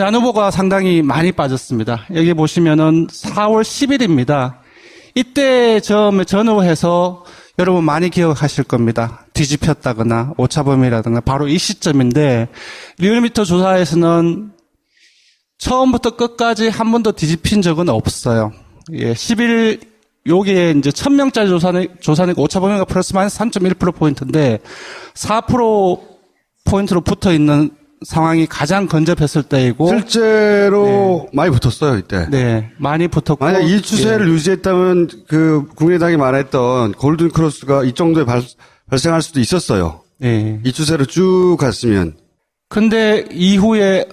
안 후보가 상당히 많이 빠졌습니다. 여기 보시면은 4월 10일입니다. 이때 처음에 전후해서 여러분 많이 기억하실 겁니다. 뒤집혔다거나 오차범위라든가 바로 이 시점인데 리얼미터 조사에서는 처음부터 끝까지 한 번도 뒤집힌 적은 없어요. 예, 10일 요게 이제 1000명짜리 조사는 조사니까 오차범위가 플러스 마이너스 3.1% 포인트인데 4% 포인트로 붙어 있는 상황이 가장 건접했을 때이고 실제로 많이 붙었어요 이때. 네, 많이 붙었고 만약 이 추세를 유지했다면 그 국민의당이 말했던 골든 크로스가 이 정도에 발, 발생할 수도 있었어요. 예. 네. 이 추세로 쭉 갔으면 근데 이후에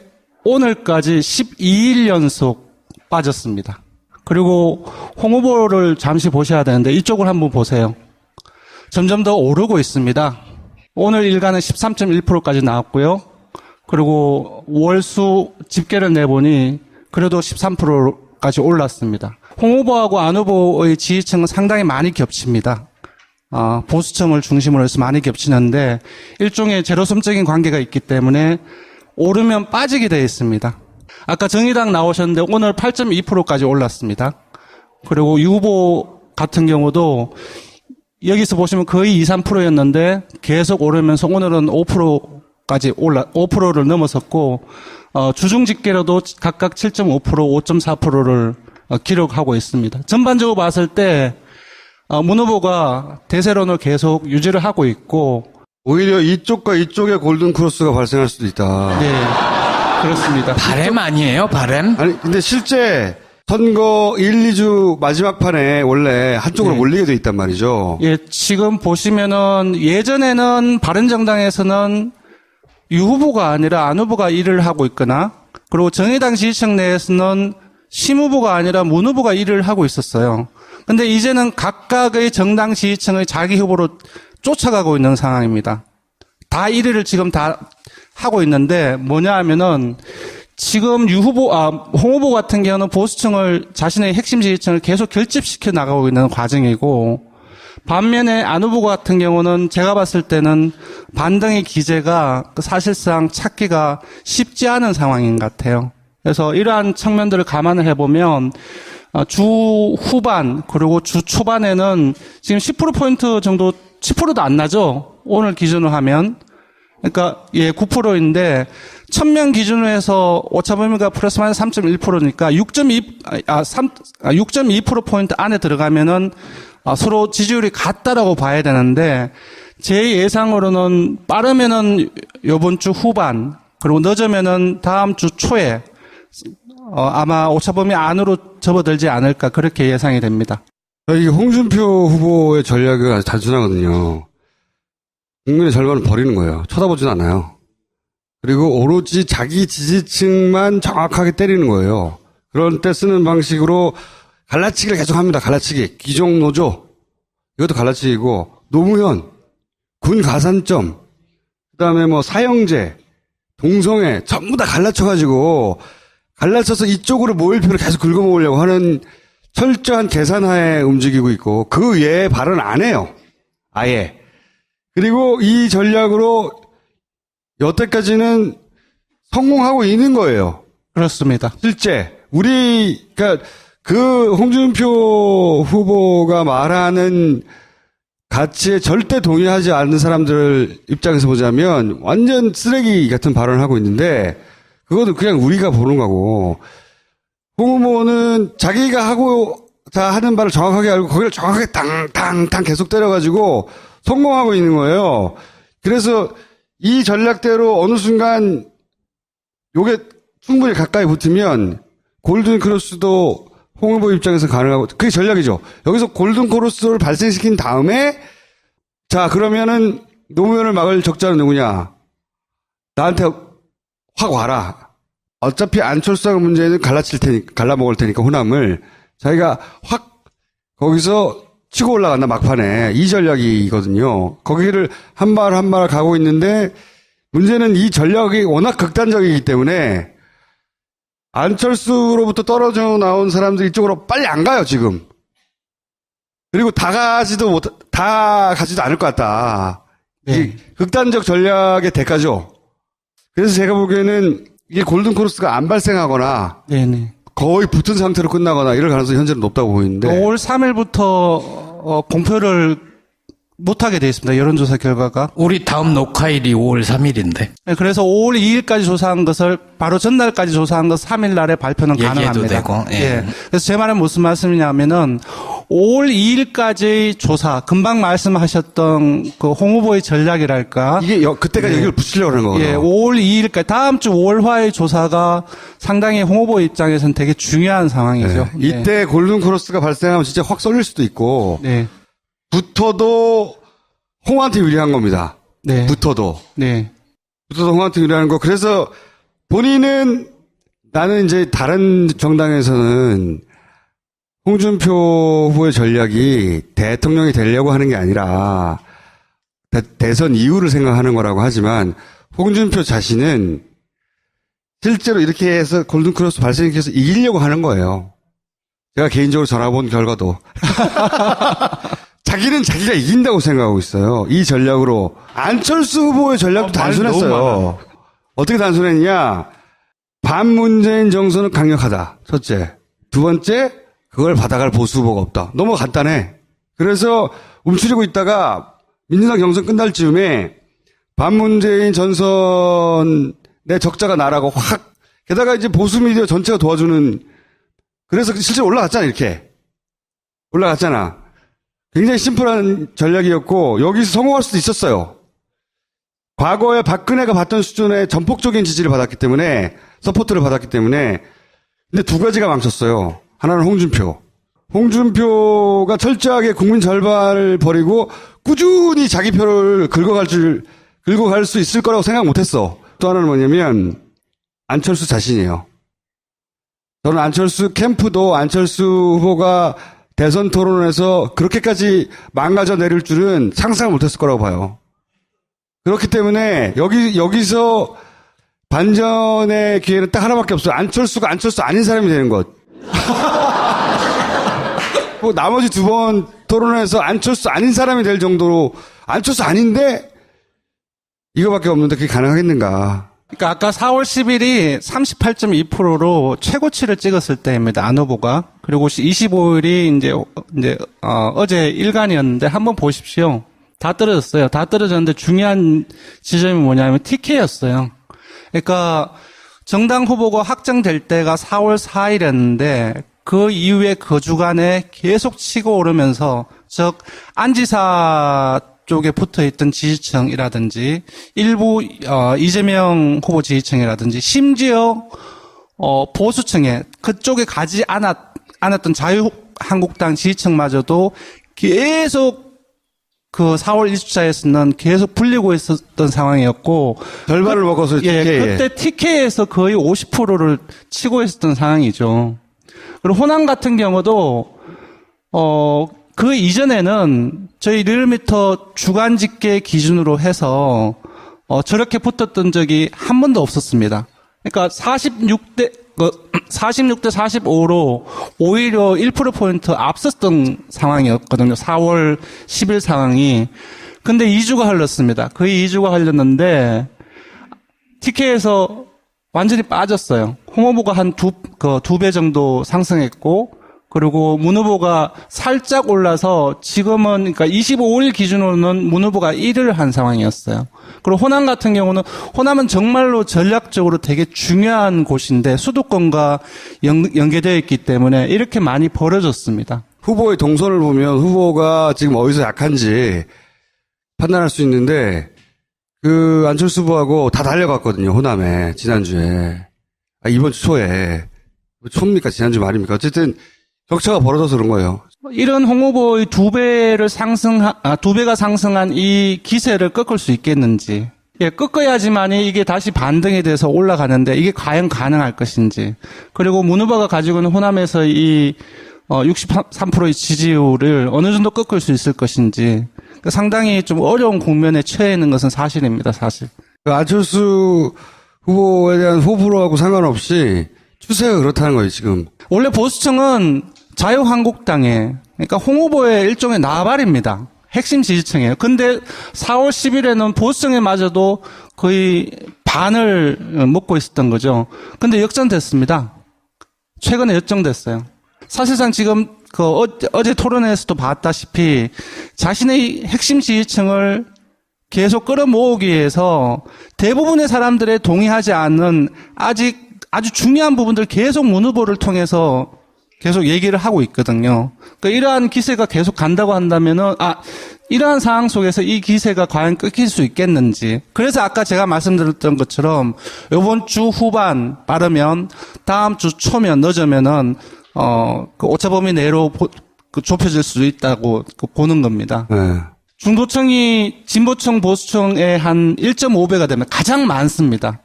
오늘까지 12일 연속 빠졌습니다. 그리고 홍 후보를 잠시 보셔야 되는데 이쪽을 한번 보세요. 점점 더 오르고 있습니다. 오늘 일간은 13.1%까지 나왔고요. 그리고 월수 집계를 내보니 그래도 13%까지 올랐습니다. 홍 후보하고 안 후보의 지지층은 상당히 많이 겹칩니다. 아, 보수층을 중심으로 해서 많이 겹치는데 일종의 제로섬적인 관계가 있기 때문에 오르면 빠지게 되어 있습니다. 아까 정의당 나오셨는데 오늘 8.2%까지 올랐습니다. 그리고 유 후보 같은 경우도 여기서 보시면 거의 2, 3%였는데 계속 오르면서 오늘은 5% 까지 올라 5%를 넘어섰고 어, 주중 집계로도 각각 7.5%, 5.4%를 어, 기록하고 있습니다. 전반적으로 봤을 때 어, 문 후보가 대세론을 계속 유지를 하고 있고 오히려 이쪽과 이쪽에 골든 크로스가 발생할 수도 있다. 네 그렇습니다. 바램 아니에요, 바램? 아니 근데 실제 선거 1, 2주 마지막 판에 원래 한쪽으로 네. 몰리게 돼 있단 말이죠. 예, 지금 보시면은 예전에는 바른정당에서는 유 후보가 아니라 안 후보가 일을 하고 있거나 그리고 정의당 지지층 내에서는 심 후보가 아니라 문 후보가 일을 하고 있었어요. 근데 이제는 각각의 정당 지지층의 자기 후보로 쫓아가고 있는 상황입니다. 다 1위를 지금 다 하고 있는데 뭐냐 하면은 지금 유 후보, 아, 홍 후보 같은 경우는 보수층을 자신의 핵심 지지층을 계속 결집시켜 나가고 있는 과정이고 반면에 안 후보 같은 경우는 제가 봤을 때는 반등의 기제가 사실상 찾기가 쉽지 않은 상황인 것 같아요. 그래서 이러한 측면들을 감안을 해보면 어, 주 후반 그리고 주 초반에는 지금 10%포인트 정도 10%도 안 나죠. 오늘 기준으로 하면. 그러니까 예 9%인데 1000명 기준으로 해서 오차 범위가 플러스 마이너스 3.1%니까 6.2 아, 3, 아6.2% 포인트 안에 들어가면은 아, 서로 지지율이 같다라고 봐야 되는데 제 예상으로는 빠르면은 이번 주 후반 그리고 늦으면은 다음 주 초에 어, 아마 오차 범위 안으로 접어들지 않을까 그렇게 예상이 됩니다. 아, 이게 홍준표 후보의 전략이 아주 단순하거든요. 국민의 절반을 버리는 거예요. 쳐다보진 않아요. 그리고 오로지 자기 지지층만 정확하게 때리는 거예요. 그런 때 쓰는 방식으로 갈라치기를 계속 합니다. 갈라치기. 기종 노조. 이것도 갈라치기고, 노무현, 군 가산점, 그 다음에 뭐 사형제, 동성애, 전부 다 갈라쳐가지고, 갈라쳐서 이쪽으로 모일 표를 계속 긁어모으려고 하는 철저한 계산하에 움직이고 있고, 그 외에 발언 안 해요. 아예. 그리고 이 전략으로 여태까지는 성공하고 있는 거예요. 그렇습니다. 실제 우리 그러니까 그 홍준표 후보가 말하는 가치에 절대 동의하지 않는 사람들 입장에서 보자면 완전 쓰레기 같은 발언을 하고 있는데 그것도 그냥 우리가 보는 거고 홍 후보는 자기가 하고 다 하는 바를 정확하게 알고 거기를 정확하게 당당당 계속 때려가지고 성공하고 있는 거예요. 그래서 이 전략대로 어느 순간 요게 충분히 가까이 붙으면 골든 크로스도 홍 후보 입장에서 가능하고 그게 전략이죠. 여기서 골든 크로스를 발생시킨 다음에 자 그러면은 노무현을 막을 적자는 누구냐? 나한테 확 와라. 어차피 안철수하고 문제는 갈라칠 테니까 갈라먹을 테니까 호남을 자기가 확 거기서 치고 올라간다 막판에 이 전략이거든요. 거기를 한 발 한 발 가고 있는데 문제는 이 전략이 워낙 극단적이기 때문에 안철수로부터 떨어져 나온 사람들이 이쪽으로 빨리 안 가요, 지금. 그리고 다 가지도 못, 다 가지도 않을 것 같다. 네. 이 극단적 전략의 대가죠. 그래서 제가 보기에는 이게 골든 크로스가 안 발생하거나 네네. 거의 붙은 상태로 끝나거나 이럴 가능성이 현재는 높다고 보이는데 5월 3일부터 어, 공표를 못하게 돼 있습니다. 여론조사 결과가. 우리 다음 녹화일이 5월 3일인데. 네, 그래서 5월 2일까지 조사한 것을 바로 전날까지 조사한 것 3일 날에 발표는 가능합니다. 되고, 예. 그래서 제 말은 무슨 말씀이냐면은 5월 2일까지 조사, 금방 말씀하셨던 그 홍 후보의 전략이랄까. 이게 여- 그때가 여기를 붙이려고 하는 거거든요. 예, 5월 2일까지 다음 주 5월화의 조사가 상당히 홍 후보 입장에서는 되게 중요한 상황이죠. 네. 이때 골든 크로스가 발생하면 진짜 확 쏠릴 수도 있고 네. 붙어도 홍한테 유리한 겁니다. 네. 붙어도 네. 붙어도 홍한테 유리한 거. 그래서 본인은 나는 이제 다른 정당에서는 홍준표 후보의 전략이 대통령이 되려고 하는 게 아니라 대, 선 이후를 생각하는 거라고 하지만 홍준표 자신은 실제로 이렇게 해서 골든크로스 발생해서 이기려고 하는 거예요. 제가 개인적으로 전화 본 결과도. 자기는 자기가 이긴다고 생각하고 있어요. 이 전략으로. 안철수 후보의 전략도 어, 단순했어요. 어떻게 단순했냐. 반문재인 정서는 강력하다. 첫째. 두 번째, 그걸 받아갈 보수 후보가 없다. 너무 간단해. 그래서 움츠리고 있다가 민주당 경선 끝날 즈음에 반문재인 전선의 적자가 나라고 확 게다가 이제 보수 미디어 전체가 도와주는 그래서 실제 로 올라갔잖아 이렇게 올라갔잖아. 굉장히 심플한 전략이었고 여기서 성공할 수도 있었어요. 과거에 박근혜가 받던 수준의 전폭적인 지지를 받았기 때문에 서포트를 받았기 때문에 근데 두 가지가 망쳤어요. 하나는 홍준표. 홍준표가 철저하게 국민 절반을 버리고 꾸준히 자기 표를 긁어갈 줄 긁어갈 수 있을 거라고 생각 못했어. 또 하나는 뭐냐면 안철수 자신이에요. 저는 안철수 캠프도 안철수 후보가 대선 토론에서 그렇게까지 망가져 내릴 줄은 상상을 못했을 거라고 봐요. 그렇기 때문에 여기 여기서 반전의 기회는 딱 하나밖에 없어요. 안철수가 안철수 아닌 사람이 되는 것. 뭐 나머지 두 번 토론에서 안철수 아닌 사람이 될 정도로 안철수 아닌데 이거밖에 없는데 그게 가능하겠는가? 그러니까 아까 4월 10일이 38.2%로 최고치를 찍었을 때입니다. 안 후보가. 그리고 25일이 이제 이제 어, 어제 일간이었는데 한번 보십시오. 다 떨어졌어요. 다 떨어졌는데 중요한 지점이 뭐냐면 TK였어요. 그러니까 정당 후보가 확정될 때가 4월 4일이었는데 그 이후에 그 주간에 계속 치고 오르면서 즉 안지사 쪽에 붙어 있던 지지층이라든지 일부 어, 이재명 후보 지지층이라든지 심지어 어, 보수층에 그쪽에 가지 않았, 않았던 자유한국당 지지층마저도 계속 그 4월 1주차에서는 계속 불리고 있었던 상황이었고 절반을 먹어서 예, TK 에. 그때 TK에서 거의 50%를 치고 있었던 상황이죠. 그리고 호남 같은 경우도 어, 그 이전에는 저희 리얼미터 주간 집계 기준으로 해서 어, 저렇게 붙었던 적이 한 번도 없었습니다. 그러니까 46대 46대 45로 오히려 1%포인트 앞섰던 상황이었거든요. 4월 10일 상황이. 근데 2주가 흘렀습니다. 거의 2주가 흘렀는데 TK에서 완전히 빠졌어요. 홍 후보가 한 두, 그 두 배 정도 상승했고, 그리고 문 후보가 살짝 올라서 지금은, 그러니까 25일 기준으로는 문 후보가 1위를 한 상황이었어요. 그리고 호남 같은 경우는, 호남은 정말로 전략적으로 되게 중요한 곳인데, 수도권과 연, 연계되어 있기 때문에 이렇게 많이 벌어졌습니다. 후보의 동선을 보면 후보가 지금 어디서 약한지 판단할 수 있는데 그 안철수 후보하고 다 달려갔거든요 호남에 지난주에 아, 이번 주 초에 초입니까 지난주 말입니까 어쨌든 격차가 벌어져서 그런 거예요 이런 홍 후보의 두 배를 상승한, 아, 두 배가 상승한 이 기세를 꺾을 수 있겠는지. 예, 꺾어야지만이 이게 다시 반등이 돼서 올라가는데 이게 과연 가능할 것인지. 그리고 문 후보가 가지고 있는 호남에서 이, 어, 63%의 지지율을 어느 정도 꺾을 수 있을 것인지. 그 상당히 좀 어려운 국면에 처해 있는 것은 사실입니다, 사실. 그 안철수 후보에 대한 호불호하고 상관없이 추세가 그렇다는 거예요 지금 원래 보수층은 자유한국당에 그러니까 홍 후보의 일종의 나발입니다. 핵심 지지층이에요. 근데 4월 10일에는 보수층에 마저도 거의 반을 어, 먹고 있었던 거죠. 근데 역전됐습니다. 최근에 역전됐어요. 사실상 지금 그 어, 어제 토론회에서도 봤다시피 자신의 핵심 지지층을 계속 끌어모으기 위해서 대부분의 사람들의 동의하지 않는 아직 아주 중요한 부분들 계속 문 후보를 통해서 계속 얘기를 하고 있거든요. 그러니까 이러한 기세가 계속 간다고 한다면은 아 이러한 상황 속에서 이 기세가 과연 끊길 수 있겠는지. 그래서 아까 제가 말씀드렸던 것처럼 이번 주 후반 빠르면 다음 주 초면 늦으면은 어그 오차범위 내로 보- 그 좁혀질 수 있다고 그 보는 겁니다. 네. 중도층이 진보층 보수층의 한 1.5배가 되면 가장 많습니다.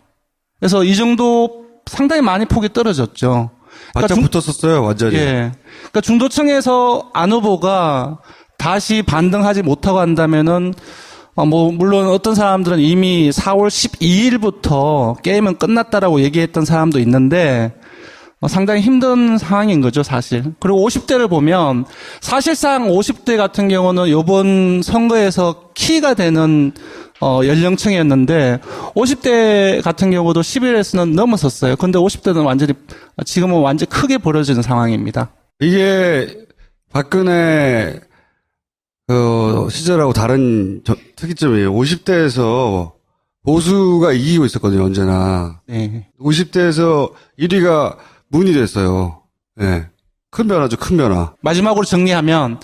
그래서 이 정도 상당히 많이 폭이 떨어졌죠. 바짝 중- 붙었었어요, 완전히. 예. 그러니까 중도층에서 안 후보가 다시 반등하지 못하고 한다면은 어, 뭐 물론 어떤 사람들은 이미 4월 12일부터 게임은 끝났다라고 얘기했던 사람도 있는데 어, 상당히 힘든 상황인 거죠, 사실. 그리고 50대를 보면 사실상 50대 같은 경우는 이번 선거에서 키가 되는 어, 연령층이었는데 50대 같은 경우도 11에서는 넘었었어요. 근데 50대는 완전히 지금은 완전 히 크게 벌어지는 상황입니다. 이게 박근혜 그 시절하고 다른 저- 특이점이에요. 50대에서 보수가 이기고 있었거든요, 언제나. 네. 50대에서 1위가 문이 됐어요. 예. 큰 변화죠, 큰 변화. 마지막으로 정리하면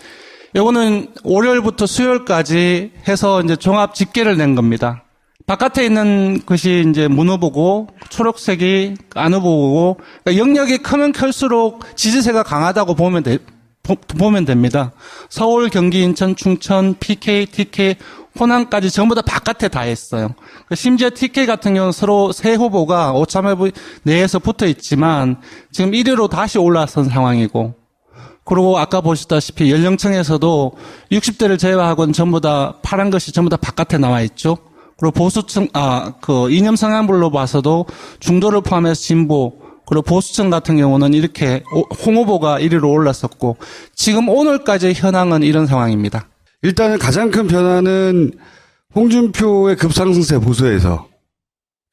요거는 월요일부터 수요일까지 해서 이제 종합 집계를 낸 겁니다. 바깥에 있는 것이 이제 문 후보고 초록색이 안 후보고 그러니까 영역이 크면 클수록 지지세가 강하다고 보면 돼, 보, 보면 됩니다. 서울, 경기, 인천, 충천, PK, TK, 호남까지 전부 다 바깥에 다 했어요. 그 심지어 TK 같은 경우는 서로 세 후보가 오차맵 내에서 붙어 있지만 지금 1위로 다시 올라선 상황이고 그리고 아까 보시다시피 연령층에서도 60대를 제외하고는 전부 다 파란 것이 전부 다 바깥에 나와 있죠. 그리고 보수층, 아, 그 이념 성향별로 봐서도 중도를 포함해서 진보, 그리고 보수층 같은 경우는 이렇게 오- 홍 후보가 1위로 올랐었고, 지금 오늘까지의 현황은 이런 상황입니다. 일단은 가장 큰 변화는 홍준표의 급상승세 보수에서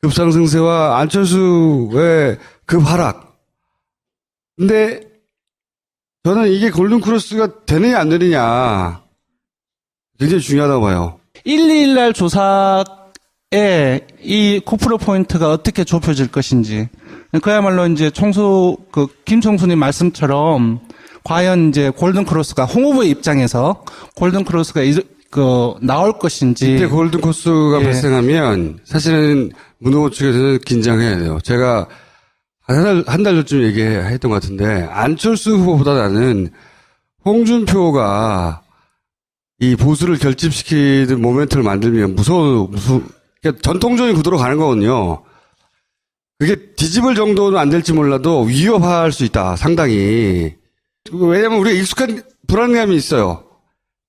급상승세와 안철수의 급하락. 근데 저는 이게 골든 크로스가 되느냐 안 되느냐 굉장히 중요하다고 봐요. 121날 조사에 이9% 포인트가 어떻게 좁혀질 것인지 그야말로 이제 총수 그 김총수님 말씀처럼 과연 이제 골든 크로스가 홍 후보의 입장에서 골든 크로스가 이- 그 나올 것인지 이때 골든 코스가 예. 발생하면 사실은 문 후보 측에서는 긴장해야 돼요. 제가 한 달, 한 달 전쯤 얘기했던 것 같은데 안철수 후보보다 나는 홍준표가 이 보수를 결집시키는 모멘트를 만들면 무서워, 무서 그러니까 전통적인 구도로 가는 거거든요. 그게 뒤집을 정도는 안 될지 몰라도 위협할 수 있다, 상당히. 왜냐면 우리가 익숙한 불안감이 있어요.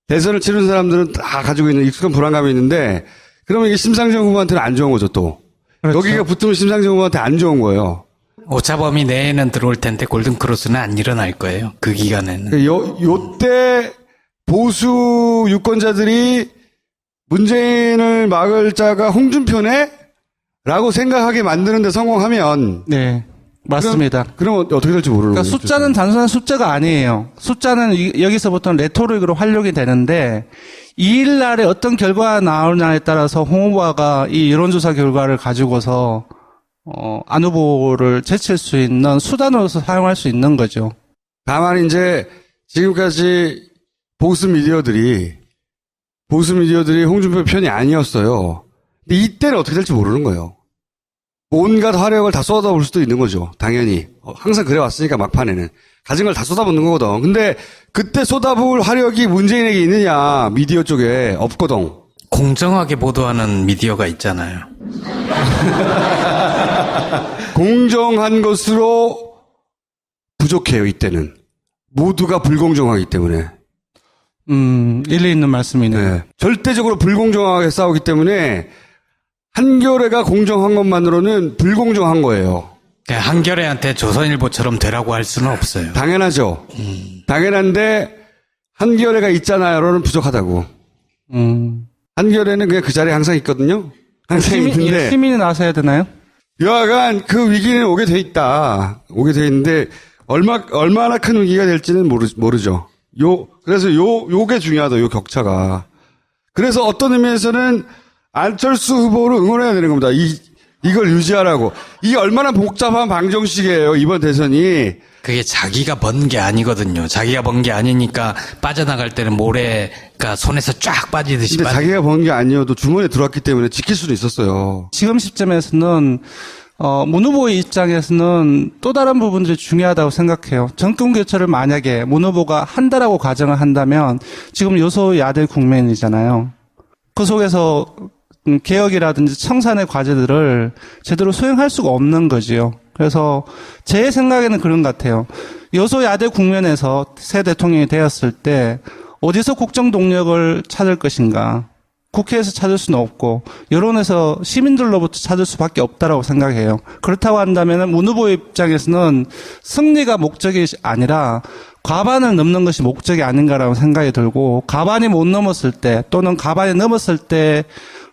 대선을 치른 사람들은 다 가지고 있는 익숙한 불안감이 있는데, 그러면 이게 심상정 후보한테는 안 좋은 거죠, 또. 그렇죠. 여기가 붙으면 심상정 후보한테 안 좋은 거예요. 오차범위 내에는 들어올 텐데 골든크로스는 안 일어날 거예요. 그 기간에는. 요, 요때 보수 유권자들이 문재인을 막을 자가 홍준표네? 라고 생각하게 만드는 데 성공하면, 네 맞습니다. 그럼 어떻게 될지 모르는 그러니까 거죠. 숫자는 단순한 숫자가 아니에요. 숫자는 이- 여기서부터 레토릭으로 활용이 되는데 2일 날에 어떤 결과가 나오냐에 따라서 홍 후보가 이 여론조사 결과를 가지고서 어, 안 후보를 제칠 수 있는 수단으로서 사용할 수 있는 거죠. 다만 이제 지금까지 보수 미디어들이 보수 미디어들이 홍준표 편이 아니었어요. 근데 이때는 어떻게 될지 모르는 거예요. 온갖 화력을 다 쏟아볼 수도 있는 거죠. 당연히. 어, 항상 그래 왔으니까 막판에는. 가진 걸 다 쏟아붓는 거거든. 근데 그때 쏟아부을 화력이 문재인에게 있느냐, 미디어 쪽에 없거든. 공정하게 보도하는 미디어가 있잖아요. 공정한 것으로 부족해요, 이때는. 모두가 불공정하기 때문에. 음, 일리 있는 말씀이네요. 네. 절대적으로 불공정하게 싸우기 때문에 한겨레가 공정한 것만으로는 불공정한 거예요. 그냥 한겨레한테 조선일보처럼 되라고 할 수는 없어요. 당연하죠. 당연한데 한겨레가 있잖아요로는 부족하다고. 음, 한겨레는 그냥 그 자리에 항상 있거든요. 항상 시민, 있는데 예, 시민이 나서야 되나요? 여하간 그 위기는 오게 돼 있다. 오게 돼 있는데 얼마 얼마나 큰 위기가 될지는 모르 모르죠. 요 그래서 요 요게 중요하다. 요 격차가. 그래서 어떤 의미에서는 안철수 후보를 응원해야 되는 겁니다. 이 이걸 유지하라고. 이게 얼마나 복잡한 방정식이에요. 이번 대선이. 그게 자기가 번 게 아니거든요. 자기가 번 게 아니니까 빠져나갈 때는 모래가 손에서 쫙 빠지듯이 근데 빠지. 자기가 번 게 아니어도 주머니에 들어왔기 때문에 지킬 수는 있었어요. 지금 시점에서는 어, 문 후보의 입장에서는 또 다른 부분들이 중요하다고 생각해요. 정권 교체를 만약에 문 후보가 한다라고 가정을 한다면 지금 요소 야대 국면이잖아요. 그 속에서 음, 개혁이라든지 청산의 과제들을 제대로 수행할 수가 없는 거지요. 그래서 제 생각에는 그런 것 같아요. 여소 야대 국면에서 새 대통령이 되었을 때 어디서 국정 동력을 찾을 것인가? 국회에서 찾을 수는 없고 여론에서 시민들로부터 찾을 수밖에 없다라고 생각해요. 그렇다고 한다면 문 후보 입장에서는 승리가 목적이 아니라 과반을 넘는 것이 목적이 아닌가라고 생각이 들고 과반이 못 넘었을 때 또는 과반이 넘었을 때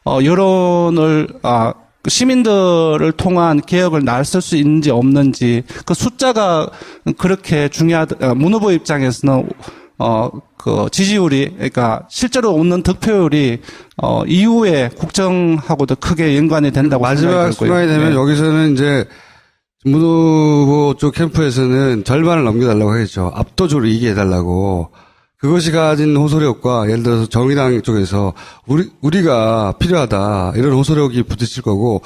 어, 여론을 아, 시민들을 통한 개혁을 나설 수 있는지 없는지 그 숫자가 그렇게 중요하다. 문 후보 입장에서는 어, 그 지지율이, 그러니까 실제로 오는 득표율이, 어, 이후에 국정하고도 크게 연관이 된다고 마지막. 순간이 되면 네. 여기서는 이제 문 후보 쪽 캠프에서는 절반을 넘겨달라고 하겠죠. 압도적으로 이기게 해달라고. 그것이 가진 호소력과 예를 들어서 정의당 쪽에서 우리, 우리가 필요하다. 이런 호소력이 부딪힐 거고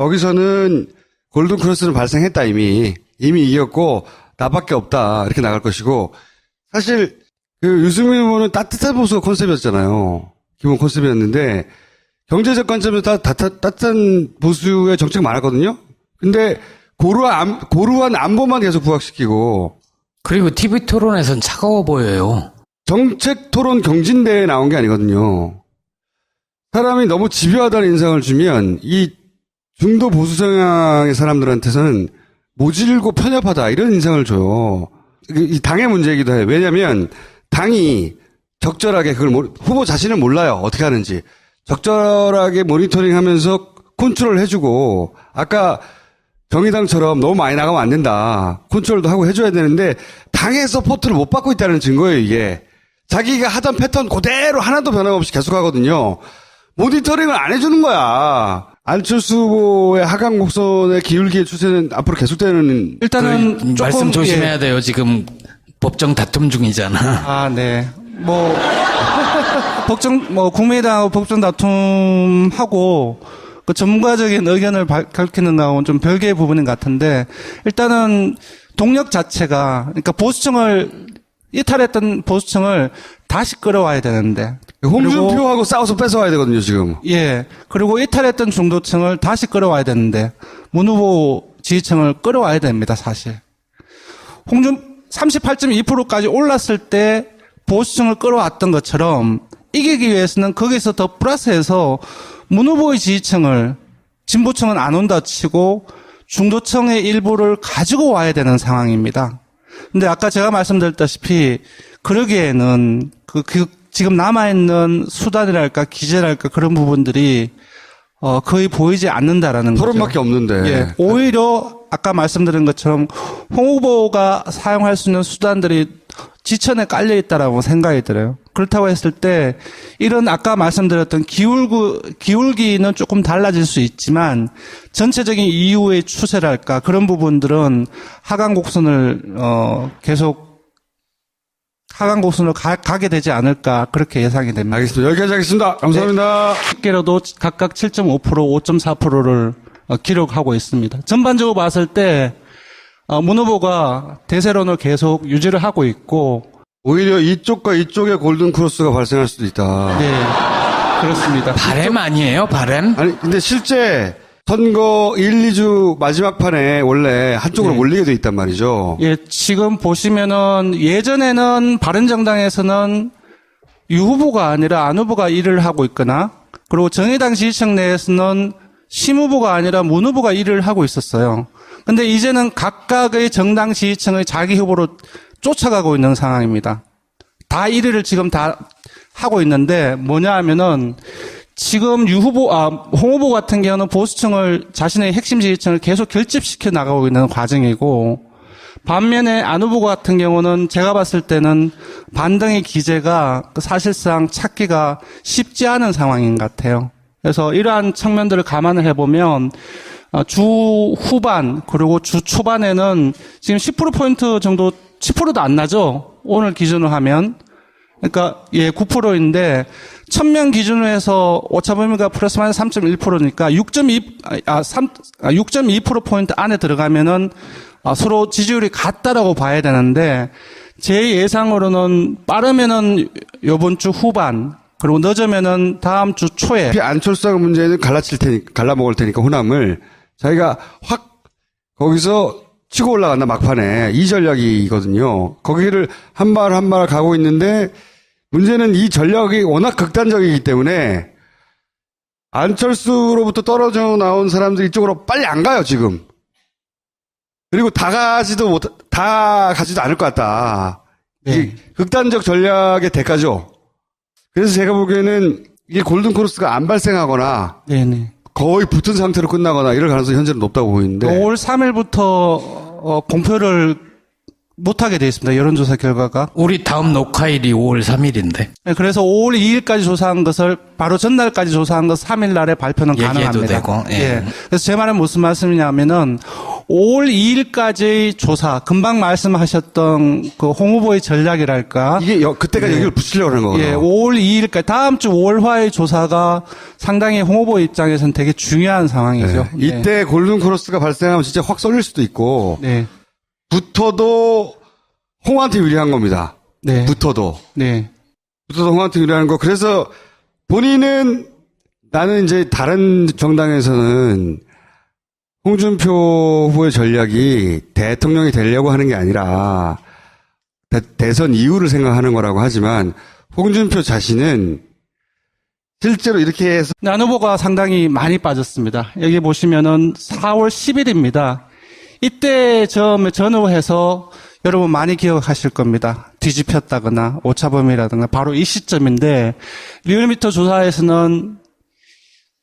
여기서는 골든 크로스는 발생했다 이미. 이미 이겼고 나밖에 없다. 이렇게 나갈 것이고 사실 그 유승민 후보는 따뜻한 보수가 컨셉이었잖아요. 기본 컨셉이었는데 경제적 관점에서 다, 다, 다- 따뜻한 보수의 정책 많았거든요. 근데 고루한 안- 고루한 안보만 계속 부각시키고 그리고 TV 토론에선 차가워 보여요. 정책 토론 경진대회에 나온 게 아니거든요. 사람이 너무 집요하다는 인상을 주면 이 중도 보수 성향의 사람들한테서는 모질고 편협하다 이런 인상을 줘요. 이- 이 당의 문제이기도 해요. 왜냐하면 당이 적절하게 그걸 모르- 후보 자신은 몰라요. 어떻게 하는지 적절하게 모니터링하면서 컨트롤 해주고 아까 정의당처럼 너무 많이 나가면 안 된다. 컨트롤도 하고 해줘야 되는데 당의 서포트를 못 받고 있다는 증거예요, 이게. 자기가 하던 패턴 그대로 하나도 변함없이 계속 하거든요. 모니터링을 안 해주는 거야. 안철수 후보의 하강 곡선의 기울기의 추세는 앞으로 계속되는 일단은 그 조금 말씀 조심해야 예. 돼요. 지금 법정 다툼 중이잖아. 아, 네. 뭐 법정 뭐 국민의당하고 법정 다툼하고 그 전문가적인 의견을 발- 밝히는 거하고는 좀 별개의 부분인 것 같은데 일단은 동력 자체가 그러니까 보수층을 이탈했던 보수층을 다시 끌어와야 되는데 홍준표하고 싸워서 뺏어와야 되거든요, 지금. 예. 그리고 이탈했던 중도층을 다시 끌어와야 되는데, 문 후보 지지층을 끌어와야 됩니다, 사실. 홍준 38.2%까지 올랐을 때 보수층을 끌어왔던 것처럼 이기기 위해서는 거기서 더 플러스해서 문 후보의 지지층을 진보층은 안 온다 치고 중도층의 일부를 가지고 와야 되는 상황입니다. 근데 아까 제가 말씀드렸다시피 그러기에는 그, 그 지금 남아있는 수단이랄까 기재랄까 그런 부분들이 어, 거의 보이지 않는다라는 거죠. 토론밖에 없는데. 예, 오히려 아까 말씀드린 것처럼 홍 후보가 사용할 수 있는 수단들이 지천에 깔려 있다라고 생각이 들어요. 그렇다고 했을 때 이런 아까 말씀드렸던 기울구 기울기는 조금 달라질 수 있지만 전체적인 이후의 추세랄까 그런 부분들은 하강 곡선을 어 계속 하강 곡선으로 가, 게 되지 않을까 그렇게 예상이 됩니다. 알겠습니다. 여기까지 하겠습니다. 감사합니다. 쉽게라도 각각 7.5%, 5.4%를 어, 기록하고 있습니다. 전반적으로 봤을 때, 어, 문 후보가 대세론을 계속 유지를 하고 있고, 오히려 이쪽과 이쪽에 골든 크로스가 발생할 수도 있다. 네, 그렇습니다. 바램 아니에요, 바램? 아니, 근데 실제 선거 1, 2주 마지막 판에 원래 한쪽으로 네. 몰리게 돼 있단 말이죠. 예, 지금 보시면은 예전에는 바른정당에서는 유 후보가 아니라 안 후보가 일을 하고 있거나 그리고 정의당 지지층 내에서는 심 후보가 아니라 문 후보가 일을 하고 있었어요. 근데 이제는 각각의 정당 지지층의 자기 후보로 쫓아가고 있는 상황입니다. 다 1위를 지금 다 하고 있는데 뭐냐 하면은 지금 유 후보, 아, 홍 후보 같은 경우는 보수층을, 자신의 핵심 지지층을 계속 결집시켜 나가고 있는 과정이고, 반면에 안 후보 같은 경우는 제가 봤을 때는 반등의 기제가 사실상 찾기가 쉽지 않은 상황인 것 같아요. 그래서 이러한 측면들을 감안을 해보면, 어, 주 후반, 그리고 주 초반에는 지금 10%포인트 정도, 10%도 안 나죠? 오늘 기준으로 하면. 그러니까 예 9%인데 1000명 기준으로 해서 오차 범위가 플러스 마이너스 3.1%니까 6.2 아, 3, 아6.2% 포인트 안에 들어가면은 아, 서로 지지율이 같다라고 봐야 되는데 제 예상으로는 빠르면은 요번 주 후반 그리고 늦으면은 다음 주 초에 안철수가 문제는 갈라칠 테니까, 갈라먹을 테니까 호남을 자기가 확 거기서 치고 올라간다 막판에 이 전략이거든요. 거기를 한 발 한 발 가고 있는데 문제는 이 전략이 워낙 극단적이기 때문에 안철수로부터 떨어져 나온 사람들이 이쪽으로 빨리 안 가요 지금. 그리고 다 가지도 못, 다 가지도 않을 것 같다. 네. 이 극단적 전략의 대가죠. 그래서 제가 보기에는 이게 골든 코러스가 안 발생하거나 네네. 거의 붙은 상태로 끝나거나 이럴 가능성이 현재는 높다고 보이는데 5월 3일부터 어, 공표를 못하게 돼 있습니다. 여론조사 결과가. 우리 다음 녹화일이 5월 3일인데. 네, 그래서 5월 2일까지 조사한 것을 바로 전날까지 조사한 것 3일 날에 발표는 얘기해도 가능합니다. 되고, 예. 그래서 제 말은 무슨 말씀이냐면은 5월 2일까지 조사, 금방 말씀하셨던 그 홍 후보의 전략이랄까. 이게 여- 그때가 여기를 붙이려고 하는 거거든요. 예, 5월 2일까지 다음 주 5월화의 조사가 상당히 홍 후보 입장에서는 되게 중요한 상황이죠. 네. 이때 골든 코러스가 발생하면 진짜 확 쏠릴 수도 있고 네. 붙어도 홍한테 유리한 겁니다. 네. 붙어도 네. 붙어도 홍한테 유리한 거. 그래서 본인은 나는 이제 다른 정당에서는 홍준표 후보의 전략이 대통령이 되려고 하는 게 아니라 대, 선 이후를 생각하는 거라고 하지만 홍준표 자신은 실제로 이렇게 해서 안 후보가 상당히 많이 빠졌습니다. 여기 보시면은 4월 10일입니다. 이때 처음에 전후해서 여러분 많이 기억하실 겁니다. 뒤집혔다거나 오차범위라든가 바로 이 시점인데 리얼미터 조사에서는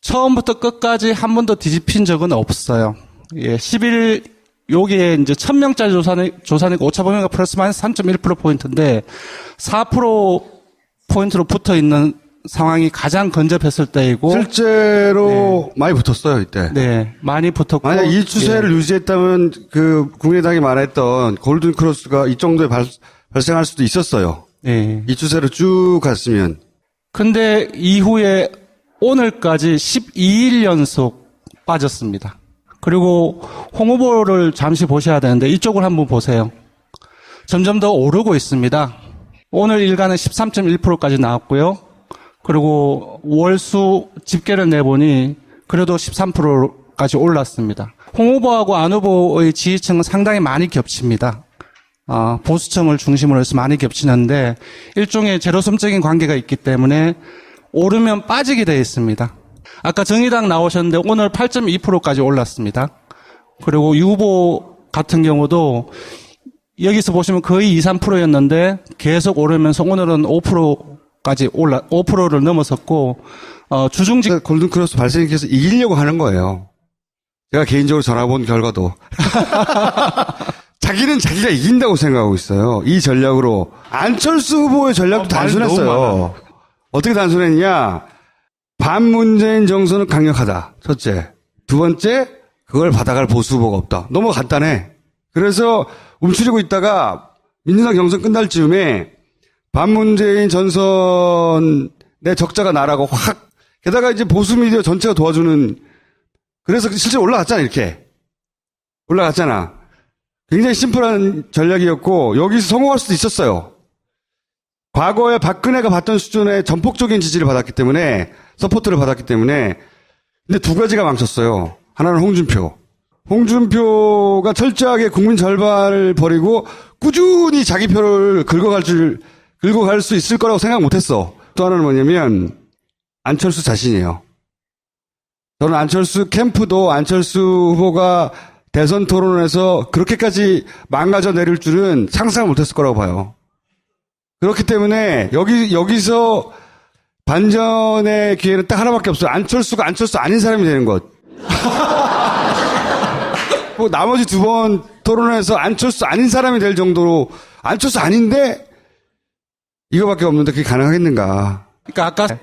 처음부터 끝까지 한 번도 뒤집힌 적은 없어요. 예, 10일 요게 이제 1000명짜리 조사는 조사니까 오차범위가 플러스 마이너스 3.1% 포인트인데 4% 포인트로 붙어 있는 상황이 가장 근접했을 때이고 실제로 많이 붙었어요 이때. 네, 많이 붙었고 만약 이 추세를 유지했다면 그 국민의당이 말했던 골든 크로스가 이 정도에 발, 발생할 수도 있었어요. 네. 이 추세로 쭉 갔으면 근데 이후에 오늘까지 12일 연속 빠졌습니다. 그리고 홍 후보를 잠시 보셔야 되는데 이쪽을 한번 보세요. 점점 더 오르고 있습니다. 오늘 일간은 13.1%까지 나왔고요. 그리고 월수 집계를 내보니 그래도 13%까지 올랐습니다. 홍 후보하고 안 후보의 지지층은 상당히 많이 겹칩니다. 아, 보수층을 중심으로 해서 많이 겹치는데 일종의 제로섬적인 관계가 있기 때문에 오르면 빠지게 되어 있습니다. 아까 정의당 나오셨는데 오늘 8.2%까지 올랐습니다. 그리고 유 후보 같은 경우도 여기서 보시면 거의 2, 3%였는데 계속 오르면서 오늘은 5% 까지 올라 5%를 넘어섰고 어, 주중직 그러니까 골든 크로스 발생해서 이기려고 하는 거예요. 제가 개인적으로 전화 본 결과도 자기는 자기가 이긴다고 생각하고 있어요. 이 전략으로 안철수 후보의 전략도 어, 단순했어요. 어떻게 단순했냐? 반문재인 정서는 강력하다. 첫째. 두 번째, 그걸 받아갈 보수 후보가 없다. 너무 간단해. 그래서 움츠리고 있다가 민주당 경선 끝날 즈음에 반문재인 전선의 적자가 나라고 확 게다가 이제 보수 미디어 전체가 도와주는 그래서 실제 로 올라갔잖아 이렇게 올라갔잖아. 굉장히 심플한 전략이었고 여기서 성공할 수도 있었어요. 과거에 박근혜가 받던 수준의 전폭적인 지지를 받았기 때문에 서포트를 받았기 때문에 근데 두 가지가 망쳤어요. 하나는 홍준표. 홍준표가 철저하게 국민 절반을 버리고 꾸준히 자기 표를 긁어갈 줄 긁어갈 수 있을 거라고 생각 못했어. 또 하나는 뭐냐면 안철수 자신이에요. 저는 안철수 캠프도 안철수 후보가 대선 토론에서 그렇게까지 망가져 내릴 줄은 상상 못했을 거라고 봐요. 그렇기 때문에 여기 여기서 반전의 기회는 딱 하나밖에 없어요. 안철수가 안철수 아닌 사람이 되는 것. 뭐 나머지 두 번 토론에서 안철수 아닌 사람이 될 정도로 안철수 아닌데 이거밖에 없는데 그게 가능하겠는가? 그러니까 아까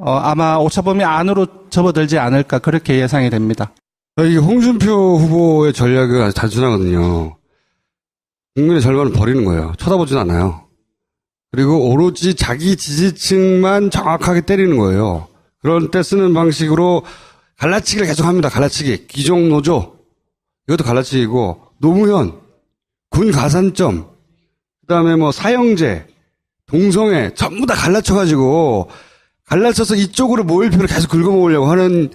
어, 아마 오차범위 안으로 접어들지 않을까 그렇게 예상이 됩니다. 이게 홍준표 후보의 전략이 아주 단순하거든요. 국민의 절반을 버리는 거예요. 쳐다보진 않아요. 그리고 오로지 자기 지지층만 정확하게 때리는 거예요. 그럴 때 쓰는 방식으로 갈라치기를 계속 합니다. 갈라치기. 기종 노조. 이것도 갈라치기고, 노무현, 군 가산점, 그 다음에 뭐 사형제, 동성애, 전부 다 갈라쳐가지고, 갈라쳐서 이쪽으로 모일 표를 계속 긁어모으려고 하는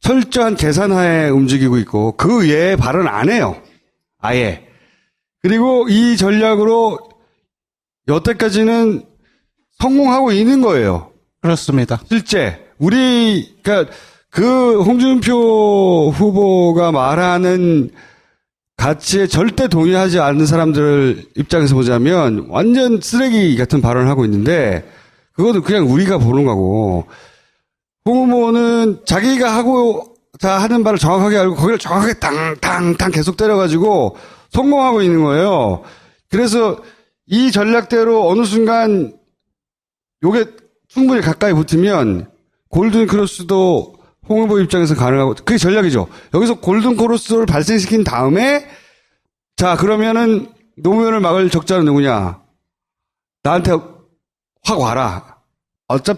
철저한 계산하에 움직이고 있고, 그 외에 발언 안 해요. 아예. 그리고 이 전략으로 여태까지는 성공하고 있는 거예요. 그렇습니다. 실제 우리 그러니까 그 홍준표 후보가 말하는 가치에 절대 동의하지 않는 사람들 입장에서 보자면 완전 쓰레기 같은 발언을 하고 있는데 그것도 그냥 우리가 보는 거고 홍 후보는 자기가 하고 다 하는 바를 정확하게 알고 거기를 정확하게 땅땅땅 계속 때려가지고 성공하고 있는 거예요. 그래서 이 전략대로 어느 순간 요게 충분히 가까이 붙으면 골든 크로스도 홍 후보 입장에서 가능하고 그게 전략이죠. 여기서 골든 크로스를 발생시킨 다음에 자 그러면은 노무현을 막을 적자는 누구냐? 나한테 확 와라. 어차피